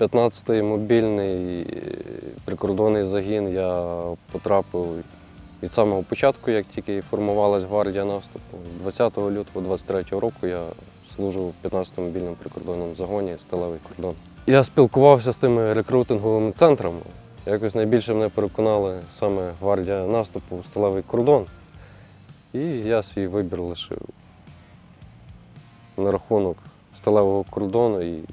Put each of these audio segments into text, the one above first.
15-й мобільний е, прикордонний загін я потрапив від самого початку, як тільки формувалась гвардія наступу. З 20 лютого 23 року я служу в 15-му мобільному прикордонному загоні Сталевий кордон. Я спілкувався з тими рекрутинговими центрами. Якось найбільше мене переконали саме гвардія наступу Сталевий кордон. І я свій вибір лишив на рахунок сталевого кордону, і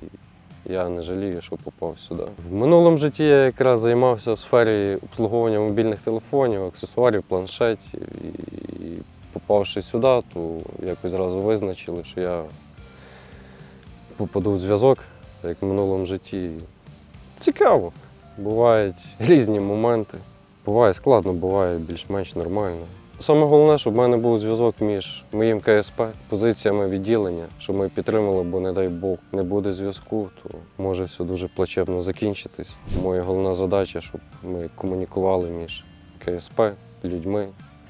я не жалію, що попав сюди. В минулому житті я якраз займався в сфері обслуговування мобільних телефонів, аксесуарів, планшетів. І попавши сюди, то якось зразу визначили, що я попаду в зв'язок, як в минулому житті. Цікаво. Бувають різні моменти. Буває складно, буває більш-менш нормально. Саме головне, щоб в мене був зв'язок між моїм КСП, позиціями відділення, щоб ми підтримали, бо не дай Бог не буде зв'язку, то може все дуже плачевно закінчитись. Моя головна задача, щоб ми комунікували між КСП, людьми.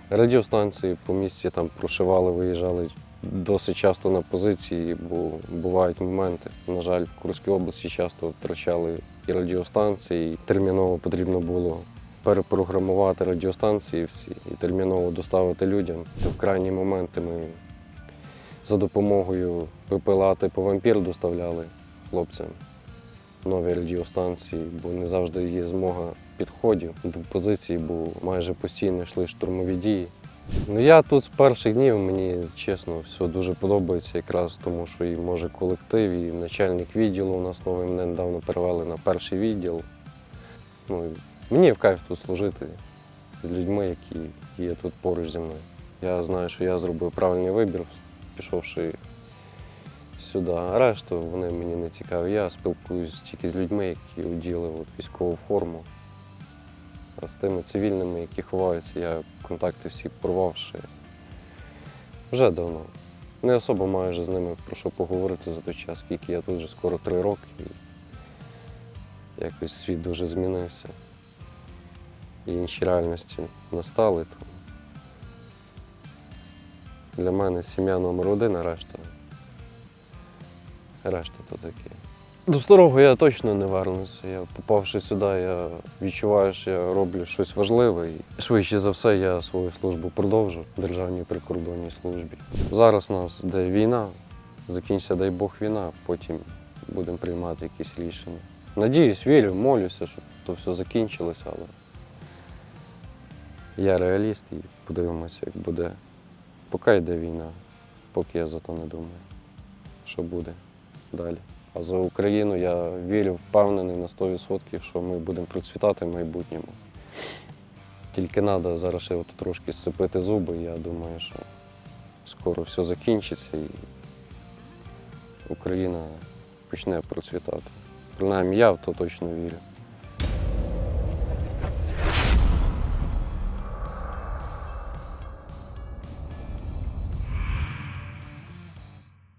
Радіостанції по місці там прошивали, виїжджали досить часто на позиції, бо бувають моменти. На жаль, в Курській області часто втрачали і радіостанції, і терміново потрібно було перепрограмувати радіостанції всі і терміново доставити людям. В крайні моменти ми за допомогою ППЛА типу вампір доставляли хлопцям нові радіостанції, бо не завжди є змога підходів до позиції, бо майже постійно йшли штурмові дії. Ну я тут з перших днів мені чесно все дуже подобається, якраз тому, що і може колектив, і начальник відділу у нас новий мене недавно перевели на перший відділ. Ну, мені в кайф тут служити з людьми, які є тут поруч зі мною. Я знаю, що я зробив правильний вибір, пішовши сюди. А решту вони мені не цікаві. Я спілкуюсь тільки з людьми, які оділи от військову форму. А з тими цивільними, які ховаються, я контакти всі порвавши вже давно. Не особо маю вже з ними про що поговорити за той час, скільки я тут вже скоро три роки. І якось світ дуже змінився. Інші реальності настали. То для мене сім'я номер один, а решта. Решта то таке. До старого я точно не вернуся. Я попавши сюди, я відчуваю, що я роблю щось важливе. І швидше за все я свою службу продовжу в Державній прикордонній службі. Зараз у нас де війна, закінчиться, дай Бог, війна, потім будемо приймати якісь рішення. Надіюсь, вірю, молюся, щоб то все закінчилося, але я реаліст і подивимося, як буде. Поки йде війна, поки я за то не думаю, що буде далі. А за Україну я вірю, впевнений на 100%, що ми будемо процвітати в майбутньому. Тільки треба зараз ще трошки зсипити зуби. Я думаю, що скоро все закінчиться і Україна почне процвітати. Принаймні я в то точно вірю.